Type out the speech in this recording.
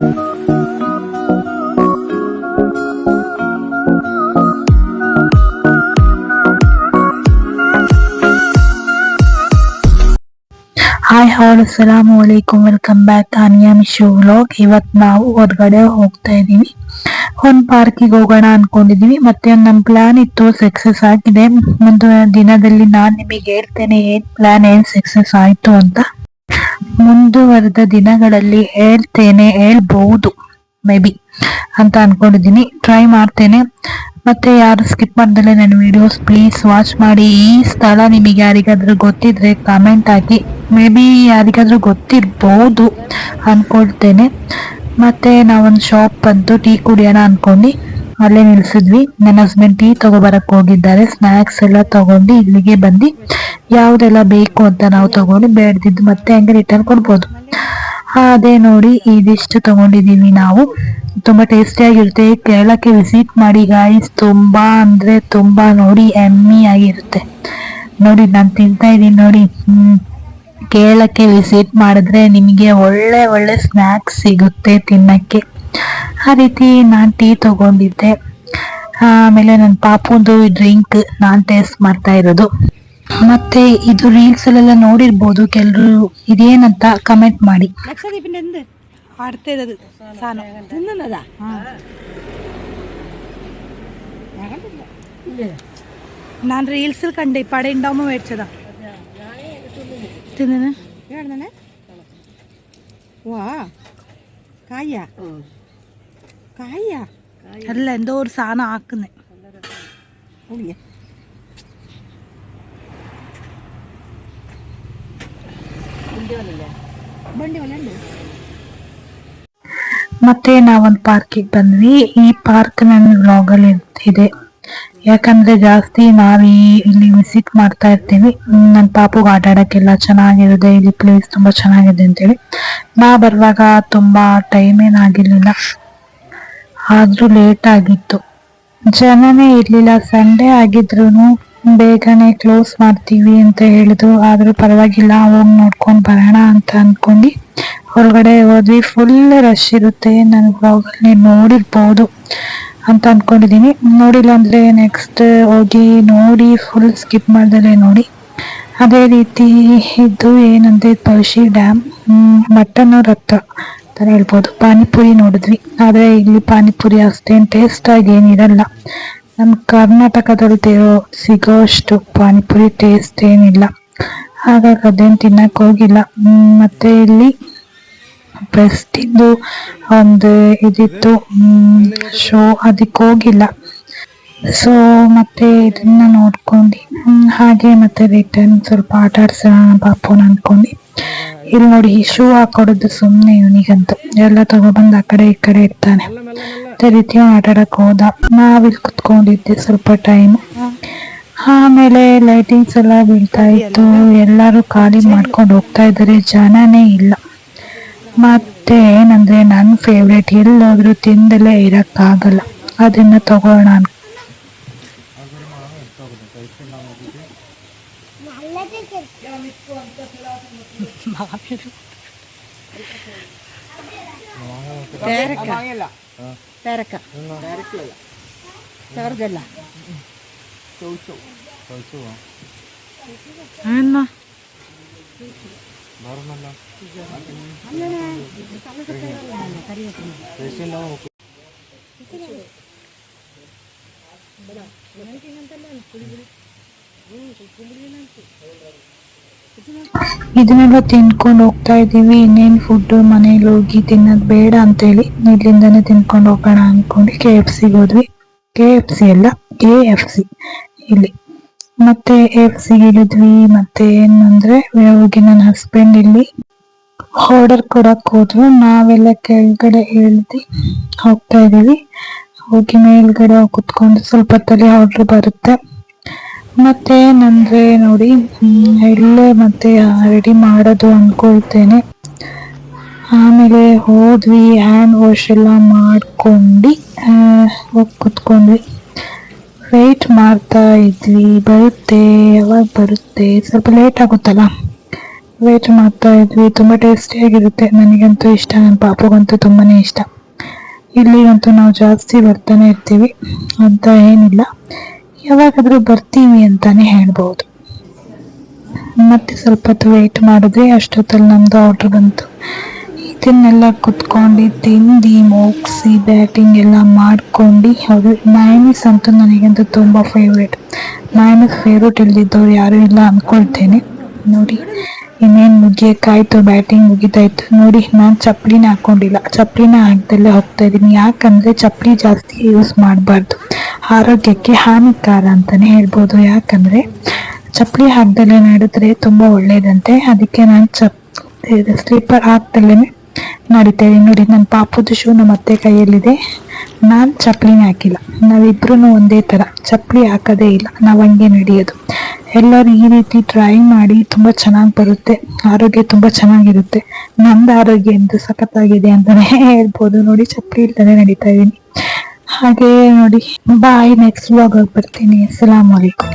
Hi ಹಾಲ್ ಅಸ್ಸಲಾಮು ಅಲೈಕುಮ್ welcome back Tania Mishu vlog ಇವತ್ತು ನಾವು ಹೊರಗಡೆ ಹೋಗ್ತಾ ಇದ್ದೀವಿ. ಒಂದು ಪಾರ್ಕಿಗೆ ಹೋಗೋಣ ಅನ್ಕೊಂಡಿದೀವಿ ಮತ್ತೆ ನಮ್ಮ ಪ್ಲಾನ್ ಇತ್ತು ಸಕ್ಸಸ್ ಆಗಿದೆ. ಮುಂದಿನ ದಿನದಲ್ಲಿ ನಾನು ನಿಮಗೆ ಹೇಳ್ತೇನೆ ಏನ್ ಪ್ಲಾನ್ ಏನ್ ಸಕ್ಸಸ್ ಆಯ್ತು ಅಂತ. ಮುಂದುವರೆದ ದಿನಗಳಲ್ಲಿ ಹೇಳ್ತೇನೆ ಹೇಳ್ಬಹುದು ಮೇ ಬಿ, ಅಂತ ಅನ್ಕೊಂಡಿದ್ದೀನಿ. ಟ್ರೈ ಮಾಡ್ತೇನೆ. ಮತ್ತೆ ಯಾರು ಸ್ಕಿಪ್ ಮಾಡ್ದಲೆ ನನ್ನ ವಿಡಿಯೋಸ್ ಪ್ಲೀಸ್ ವಾಚ್ ಮಾಡಿ. ಈ ಸ್ಥಳ ನಿಮಗೆ ಯಾರಿಗಾದ್ರೂ ಗೊತ್ತಿದ್ರೆ ಕಾಮೆಂಟ್ ಹಾಕಿ. ಮೇ ಬಿ ಯಾರಿಗಾದ್ರೂ ಗೊತ್ತಿರ್ಬೋದು ಅನ್ಕೊಳ್ತೇನೆ. ಮತ್ತೆ ನಾವೊಂದು ಶಾಪ್ ಬಂದು ಟೀ ಕುಡಿಯೋಣ ಅನ್ಕೊಂಡು. ಅಲ್ಲೇ ನಿಲ್ಸಿದ್ವಿ. ನನ್ನ ಹಸ್ಬೆಂಡ್ ಟೀ ತಗೋಬರಕ್ ಹೋಗಿದ್ದಾರೆ. ಸ್ನಾಕ್ಸ್ ಎಲ್ಲ ತಗೊಂಡು ಇಲ್ಲಿಗೆ ಬಂದು ಯಾವ್ದೆಲ್ಲ ಬೇಕು ಅಂತ ನಾವು ತಗೊಂಡು ಬೇಡ್ದಿದ್ದು ಮತ್ತೆ ಹಂಗೆ ರಿಟರ್ನ್ ಕೊಡ್ಬೋದು. ಅದೇ ನೋಡಿ ಇದಿಷ್ಟು ತಗೊಂಡಿದೀವಿ ನಾವು. ತುಂಬಾ ಟೇಸ್ಟಿಯಾಗಿರುತ್ತೆ ಕೇರಳಕ್ಕೆ ವಿಸಿಟ್ ಮಾಡಿ ಗಾಯ್ಸ್ ತುಂಬಾ ಅಂದ್ರೆ ತುಂಬಾ ನೋಡಿ ಎಮ್ಮಿ ಆಗಿರುತ್ತೆ. ನೋಡಿ ನಾನು ತಿಂತಾ ಇದ್ದೀನಿ ನೋಡಿ. ಕೇರಳಕ್ಕೆ ವಿಸಿಟ್ ಮಾಡಿದ್ರೆ ನಿಮಗೆ ಒಳ್ಳೆ ಒಳ್ಳೆ ಸ್ನ್ಯಾಕ್ಸ್ ಸಿಗುತ್ತೆ ತಿನ್ನಕ್ಕೆ. ಆ ರೀತಿ ನಾನು ಟೀ ತಗೊಂಡಿದ್ದೆ ಆಮೇಲೆ ನನ್ನ ಪಾಪುಂದು ಡ್ರಿಂಕ್ ನಾನು ಟೇಸ್ಟ್ ಮಾಡ್ತಾ ಇರೋದು ಮತ್ತೆ ಇದು ರೀಲ್ಸ್ ಅಲ್ಲೆಲ್ಲ ನೋಡಿರ್ಬೋದು ಕೆಲರು ಇದೇನಂತ ಕಮೆಂಟ್ ಮಾಡಿ ലക്ഷദ്വീപിന്റെ എന്ത് അടുത്തത് സാധനം തിന്നുന്നതാ ഞാൻ റീൽസിൽ കണ്ട് ഇപ്പം അവിടെ ഉണ്ടാവുമ്പോൾ മേടിച്ചതാ തിന്നു വാ കായ കായ അല്ല എന്തോ ഒരു സാധനം ആക്കുന്നേ ಬಂಡಿ ಒಲೆ ಮತ್ತೆ ನಾವೊಂದು ಪಾರ್ಕಿಗೆ ಬಂದ್ವಿ ಈ ಪಾರ್ಕ್ ನನ್ನ ವ್ಲಾಗ್ ಅಲ್ಲಿ ಇದೆ ಯಾಕಂದ್ರೆ ಜಾಸ್ತಿ ನಾವ್ ಈ- ಇಲ್ಲಿ ವಿಸಿಟ್ ಮಾಡ್ತಾ ಇರ್ತೀವಿ ನನ್ನ ಪಾಪುಗೆ ಆಟ ಆಡಕ್ಕೆಲ್ಲ ಚೆನ್ನಾಗಿರುತ್ತೆ ಇಲ್ಲಿ ಪ್ಲೇಸ್ ತುಂಬಾ ಚೆನ್ನಾಗಿದೆ ಅಂತೇಳಿ ನಾ ಬರುವಾಗ ತುಂಬಾ ಟೈಮ್ ಏನಾಗಿರ್ಲಿಲ್ಲ ಆದ್ರೂ ಲೇಟ್ ಆಗಿತ್ತು. ಜನನೇ ಇರ್ಲಿಲ್ಲ. ಸಂಡೇ ಆಗಿದ್ರು ಬೇಗನೆ ಕ್ಲೋಸ್ ಮಾಡ್ತೀವಿ ಅಂತ ಹೇಳಿದ್ರು. ಆದ್ರೂ ಪರವಾಗಿಲ್ಲ, ಹೋಗಿ ನೋಡ್ಕೊಂಡು ಬರೋಣ ಅಂತ ಅನ್ಕೊಂಡು ಹೊರಗಡೆ ಹೋದ್ವಿ. ಫುಲ್ ರಶ್ ಇರುತ್ತೆ. ನನ್ನ ಬ್ಲಾಗಲ್ಲಿ ನೋಡಿರ್ಬೋದು ಅಂತ ಅನ್ಕೊಂಡಿದ್ದೀನಿ ನೋಡಿಲ್ಲ ಅಂದ್ರೆ ನೆಕ್ಸ್ಟ್ ಹೋಗಿ ನೋಡಿ ಫುಲ್ ಸ್ಕಿಪ್ ಮಾಡ್ದಲೆ ನೋಡಿ. ಅದೇ ರೀತಿ ಇದು ಏನಂದ್ರೆ ತುಳಸಿ ಡ್ಯಾಮ್ ಮಟ್ಟನ ರಥ. ಅಂತ ಹೇಳ್ಬೋದು. ಪಾನಿಪುರಿ ನೋಡಿದ್ವಿ. ಆದರೆ ಇಲ್ಲಿ ಪಾನಿಪುರಿ ಅಷ್ಟೇನು ಟೇಸ್ಟ್ ಆಗಿ ಏನಿರಲ್ಲ. ನಮ್ಮ ಕರ್ನಾಟಕದಲ್ಲಿ ಸಿಗೋ ಅಷ್ಟು ಪಾನಿಪುರಿ ಟೇಸ್ಟ್ ಏನಿಲ್ಲ. ಹಾಗಾಗಿ ಅದೇನು ತಿನ್ನಕ್ಕೆ ಹೋಗಿಲ್ಲ. ಮತ್ತೆ ಇಲ್ಲಿ ಬೆಸ್ಟಿಂದು ಒಂದು ಇದಿತ್ತು. ಶೋ ಅದಕ್ಕೆ ಹೋಗಿಲ್ಲ. ಸೊ ಮತ್ತೆ ಇದನ್ನ ನೋಡ್ಕೊಂಡು. ಹಾಗೆ ಮತ್ತೆ ರಿಟರ್ನ್ ಸ್ವಲ್ಪ ಆಟ ಆಡ್ಸೋಣ ಪಾಪೋನ್ ಅನ್ಕೊಂಡು. ಇಲ್ಲಿ ನೋಡಿ ಶೂ ಹಾಕೊಡೋದು ಸುಮ್ಮನೆ ಇವನಿಗಂತೂ. ಎಲ್ಲ ತಗೊಬಂದು ಆ ಕಡೆ ಈ ಕಡೆ ಇರ್ತಾನೆ. ಅದೇ ರೀತಿ ಆಟ ಹೋದ. ನಾವಿಲ್ಲಿ ಕುತ್ಕೊಂಡಿದ್ದೆ ಸ್ವಲ್ಪ ಟೈಮ್ ಆಮೇಲೆ ಲೈಟಿಂಗ್ಸ್ ಎಲ್ಲ ಬೀಳ್ತಾ ಇತ್ತು. ಎಲ್ಲರೂ ಖಾಲಿ ಮಾಡ್ಕೊಂಡು ಹೋಗ್ತಾ ಇದ್ದಾರೆ. ಜನನೇ ಇಲ್ಲ. ಮತ್ತೆ ಏನಂದ್ರೆ ನನ್ನ ಫೇವ್ರೇಟ್ ಎಲ್ಲೋದ್ರೂ ತಿಂದಲೇ ಇರಕ್ಕಾಗಲ್ಲ. ಅದನ್ನ ತಗೋಣ ചോർജല്ല എന്നാ കറി ಇದನ್ನೆಲ್ಲ ತಿನ್ಕೊಂಡು ಹೋಗ್ತಾ ಇದೀವಿ ಇನ್ನೇನ್ ಫುಡ್ ಮನೇಲಿ ಹೋಗಿ ತಿನ್ನೋದ್ ಬೇಡ ಅಂತೇಳಿ ಇಲ್ಲಿಂದಾನೆ ತಿನ್ಕೊಂಡು ಹೋಗೋಣ ಅಂದ್ಕೊಂಡು ಕೆ ಎಫ್ ಸಿಗೆ ಹೋದ್ವಿ. ಕೆ ಎಫ್ ಸಿ ಅಲ್ಲ ಎ ಎಫ್ ಸಿ ಇಲ್ಲಿ. ಮತ್ತೆ ಎಫ್ ಸಿಗೆ ಇಳಿದ್ವಿ. ಮತ್ತೆ ಏನಂದ್ರೆ ಹೋಗಿ ನನ್ನ ಹಸ್ಬೆಂಡ್ ಇಲ್ಲಿ ಆರ್ಡರ್ ಕೊಡಕ್ ಹೋದ್ರು. ನಾವೆಲ್ಲ ಕೆಳಗಡೆ ಇಳಿದು ಹೋಗ್ತಾ ಇದೀವಿ ಹೋಗಿ ಮೇಲ್ಗಡೆ ಕುತ್ಕೊಂಡು ಸ್ವಲ್ಪ ತಲೆ ಆರ್ಡರ್ ಬರುತ್ತೆ. ಮತ್ತೆ ಏನಂದ್ರೆ ನೋಡಿ ಇಲ್ಲೇ ಮತ್ತೆ ರೆಡಿ ಮಾಡೋದು ಅನ್ಕೊಳ್ತೇನೆ. ಆಮೇಲೆ ಹೋದ್ವಿ ಹ್ಯಾಂಡ್ ವಾಶ್ ಎಲ್ಲ ಮಾಡ್ಕೊಂಡು ಹೋಗಿ ಕುತ್ಕೊಂಡ್ವಿ. ವೆಯ್ಟ್ ಮಾಡ್ತಾ ಇದ್ವಿ, ಬರುತ್ತೆ, ಯಾವಾಗ ಬರುತ್ತೆ, ಸ್ವಲ್ಪ ಲೇಟ್ ಆಗುತ್ತಲ್ಲ? ವೆಯ್ಟ್ ಮಾಡ್ತಾ ಇದ್ವಿ, ತುಂಬ ಟೇಸ್ಟಿಯಾಗಿರುತ್ತೆ ನನಗಂತೂ ಇಷ್ಟ ನನ್ನ ಪಾಪಗಂತೂ ತುಂಬಾ ಇಷ್ಟ. ಇಲ್ಲಿಗಂತೂ ನಾವು ಜಾಸ್ತಿ ಬರ್ತಾನೆ ಇರ್ತೀವಿ, ಅಂತ ಏನಿಲ್ಲ. ಯಾವಾಗಾದ್ರೂ ಬರ್ತೀವಿ ಅಂತಾನೆ ಹೇಳ್ಬೋದು. ಮತ್ತೆ ಸ್ವಲ್ಪ ಹೊತ್ತು ವೇಟ್ ಮಾಡಿದ್ರೆ ಅಷ್ಟೊತ್ತಲ್ಲಿ ನಮ್ದು ಆರ್ಡರ್ ಬಂತು. ಇದನ್ನೆಲ್ಲ ಕುತ್ಕೊಂಡು ತಿಂದು ಮುಗಿಸಿ ಬ್ಯಾಟಿಂಗ್ ಎಲ್ಲ ಮಾಡ್ಕೊಂಡು ಅವರು ಮೈನಸ್ ಅಂತೂ ನನಗಂತೂ ತುಂಬ ಫೇವ್ರೇಟ್ ಮೈನಸ್ ಫೇವ್ರೇಟ್ ಇಲ್ದಿದ್ದವ್ರು ಯಾರೂ ಇಲ್ಲ ಅಂದ್ಕೊಳ್ತೇನೆ ನೋಡಿ, ಇನ್ನೇನು ಮುಗಿಯೋಕ್ಕಾಯ್ತು ಬ್ಯಾಟಿಂಗ್ ಮುಗಿತಾಯ್ತು ನೋಡಿ, ನಾನು ಚಪ್ಪಲಿನ ಹಾಕ್ಕೊಂಡಿಲ್ಲ ಚಪ್ಪಲಿನ ಹಾಕ್ದಲ್ಲೇ ಹೋಗ್ತಾ ಇದ್ದೀನಿ. ಯಾಕಂದರೆ ಚಪ್ಪಲಿ ಜಾಸ್ತಿ ಯೂಸ್ ಮಾಡಬಾರ್ದು. ಆರೋಗ್ಯಕ್ಕೆ ಹಾನಿಕಾರ ಅಂತಲೇ ಹೇಳ್ಬೋದು. ಯಾಕಂದರೆ ಚಪ್ಪಲಿ ಹಾಕದಲ್ಲೇ ನಡೆದ್ರೆ ತುಂಬ ಒಳ್ಳೇದಂತೆ. ಅದಕ್ಕೆ ನಾನು ಚಪ್ ಸ್ಲೀಪರ್ ಹಾಕ್ದಲ್ಲೇ ನಡಿತೇವೆ ನೋಡಿ ನನ್ನ ಪಾಪದ ಶೂ ನಮ್ಮ ಅತ್ತೆ ಕೈಯಲ್ಲಿದೆ. ನಾನು ಚಪ್ಪಲಿನೇ ಹಾಕಿಲ್ಲ. ನಾವಿಬ್ರು ಒಂದೇ ಥರ ಚಪ್ಪಲಿ ಹಾಕೋದೇ ಇಲ್ಲ. ನಾವು ಹಂಗೆ ನಡೆಯೋದು. ಎಲ್ಲರೂ ಈ ರೀತಿ ಟ್ರೈ ಮಾಡಿ ತುಂಬ ಚೆನ್ನಾಗಿ ಬರುತ್ತೆ. ಆರೋಗ್ಯ ತುಂಬ ಚೆನ್ನಾಗಿರುತ್ತೆ. ನಂದು ಆರೋಗ್ಯ ಎಂದು ಸಖತ್ತಾಗಿದೆ ಅಂತಲೇ ಹೇಳ್ಬೋದು. ನೋಡಿ, ಚಪ್ಪಲಿ ಇಲ್ಲದೇ ನಡೀತಾ ಇದ್ದೀನಿ ಹಾಗೆ ನೋಡಿ ಬಾಯ್ ನೆಕ್ಸ್ಟ್ ಬ್ಲಾಗ್ ಬರ್ತೀನಿ. ಅಸಲಾಮ್ ಅಲೈಕುಮ್